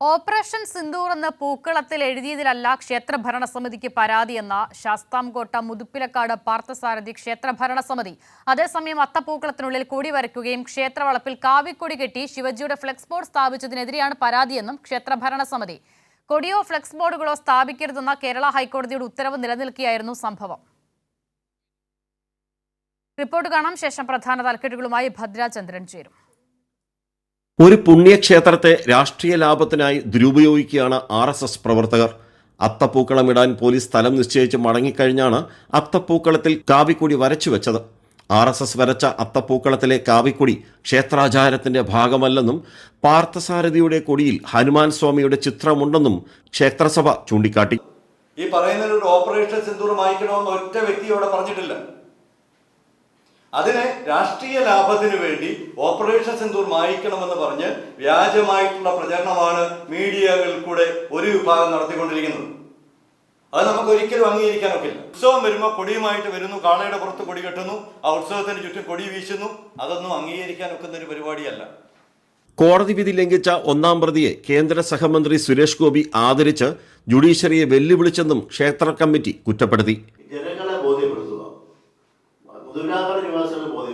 Operation Sindoor എന്ന പൂക്കളത്തിൽ എഴുതിയതിലല്ല ക്ഷേത്ര ഭരണസമിതിക്ക് പരാതിയെന്ന ശാസ്താംകോട്ട മുതുപ്പിലക്കാട് പാർത്ഥസാരഥി ക്ഷേത്ര ഭരണസമിതി അതേസമയം അത്തപ്പൂക്കളത്തിനുള്ളിൽ കൊടി വരയ്ക്കുകയും ക്ഷേത്രവളപ്പിൽ കാവിക്കൊടി കെട്ടി ശിവജിയുടെ ഫ്ലെക്സ് ബോർഡ് സ്ഥാപിച്ചതിനെതിരെയാണ് പരാതിയെന്നും ക്ഷേത്ര ഭരണസമിതി കൊടിയോ ഫ്ലെക്സ് ബോർഡുകളോ സ്ഥാപിക്കരുതെന്ന കേരള ഹൈക്കോടതിയുടെ ഉത്തരവ് നിലനിൽക്കുകയായിരുന്നു സംഭവം. റിപ്പോർട്ട് കാണാം. ശേഷം പ്രധാന തലക്കെട്ടുകളുമായി ഭദ്രാചന്ദ്രൻ ചേരും. ഒരു പുണ്യക്ഷേത്രത്തെ രാഷ്ട്രീയ ലാഭത്തിനായി ദുരുപയോഗിക്കുകയാണ് ആർ എസ് എസ് പ്രവർത്തകർ. അത്തപ്പൂക്കളമിടാൻ പോലീസ് സ്ഥലം നിശ്ചയിച്ച് മടങ്ങിക്കഴിഞ്ഞാണ് അത്തപ്പൂക്കളത്തിൽ കാവിക്കൊടി വരച്ചു വെച്ചത്. ആർ എസ് എസ് വരച്ച അത്തപ്പൂക്കളത്തിലെ കാവിക്കൊടി ക്ഷേത്രാചാരത്തിന്റെ ഭാഗമല്ലെന്നും പാർത്ഥസാരഥിയുടെ കൊടിയിൽ ഹനുമാൻ സ്വാമിയുടെ ചിത്രമുണ്ടെന്നും ക്ഷേത്രസഭ ചൂണ്ടിക്കാട്ടി. ഈ പറയുന്നതിൽ ഒരു ഓപ്പറേഷൻ സിന്ദൂർ വായിക്കണമെന്ന് ഒറ്റ വ്യക്തി ഇവിടെ പറഞ്ഞിട്ടില്ല. അതിനെ രാഷ്ട്രീയ ലാഭത്തിന് വേണ്ടി ഓപ്പറേഷൻ സിന്ദൂർ മായിക്കണമെന്ന് പറഞ്ഞ് വ്യാജമായിട്ടുള്ള പ്രചരണമാണ് മീഡിയകളിൽ കൂടെ ഒരു വിഭാഗം നടത്തിക്കൊണ്ടിരിക്കുന്നത്. അത് നമുക്ക് ഒരിക്കലും അംഗീകരിക്കാൻ ഒക്കില്ല ഉത്സവം വരുമ്പോൾ കൊടിയുമായിട്ട് വരുന്നു കാളയുടെ പുറത്ത് കൊടി കെട്ടുന്നു ആ ഉത്സവത്തിന് ചുറ്റും കൊടി വീശുന്നു അതൊന്നും അംഗീകരിക്കാൻ ഒക്കുന്ന ഒരു പരിപാടിയല്ല. കോടതി വിധി ലംഘിച്ച ഒന്നാം പ്രതിയെ കേന്ദ്ര സഹമന്ത്രി സുരേഷ് ഗോപി ആദരിച്ച് ജുഡീഷ്യറിയെ വെല്ലുവിളിച്ചെന്നും ക്ഷേത്ര കമ്മിറ്റി കുറ്റപ്പെടുത്തി.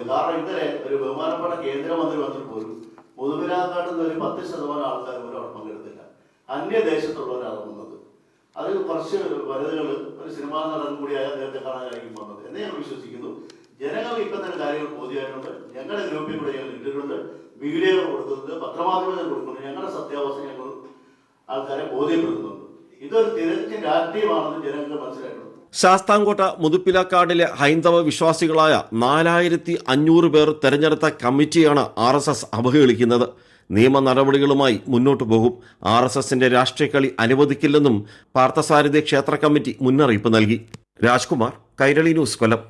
ബോധ്യം കാരണം ഇന്നലെ ഒരു ബഹുമാനപ്പെട്ട കേന്ദ്രമന്ത്രി വന്നിട്ട് പോലും മുതുവിലാക്കാട് നിന്ന് ഒരു പത്ത് ശതമാനം ആൾക്കാർ പോലും അവിടെ പങ്കെടുത്തില്ല അന്യദേശത്തുള്ളവരാണ് വന്നത്. അതിൽ കുറച്ച് വനിതകൾ ഒരു സിനിമാ നടൻ കൂടിയായ നേരത്തെ കാണാനായിരിക്കും വന്നത്. എന്നെ ഞാൻ വിശ്വസിക്കുന്നു. ജനങ്ങൾ ഇപ്പം തന്നെ കാര്യങ്ങൾ ബോധ്യമായിട്ടുണ്ട്. ഞങ്ങളുടെ ഗ്രൂപ്പിൽ കൂടെ ഞങ്ങൾ ഇട്ടിട്ടുണ്ട്. വീഡിയോകൾ കൊടുക്കുന്നുണ്ട്. പത്രമാധ്യമങ്ങൾ കൊടുക്കുന്നുണ്ട്. ഞങ്ങളുടെ സത്യാവസ്ഥ ഞങ്ങൾ ആൾക്കാരെ ബോധ്യപ്പെടുത്തുന്നുണ്ട്. ഇതൊരു തിരഞ്ഞ രാഷ്ട്രീയമാണെന്ന് ജനങ്ങൾക്ക് മനസ്സിലായിട്ടുണ്ട്. ശാസ്താംകോട്ട മുതുപ്പിലക്കാടിലെ ഹൈന്ദവ വിശ്വാസികളായ നാലായിരത്തി അഞ്ഞൂറ് പേർ തെരഞ്ഞെടുത്ത കമ്മിറ്റിയാണ് ആർ എസ് എസ് അവഹേളിക്കുന്നത് നിയമ നടപടികളുമായി മുന്നോട്ടു പോകും. ആർ എസ് എസിന്റെ രാഷ്ട്രീയ കളി അനുവദിക്കില്ലെന്നും പാർത്ഥസാരഥി ക്ഷേത്ര കമ്മിറ്റി മുന്നറിയിപ്പ് നൽകി. രാജ്കുമാർ കൈരളി ന്യൂസ് കൊല്ലം.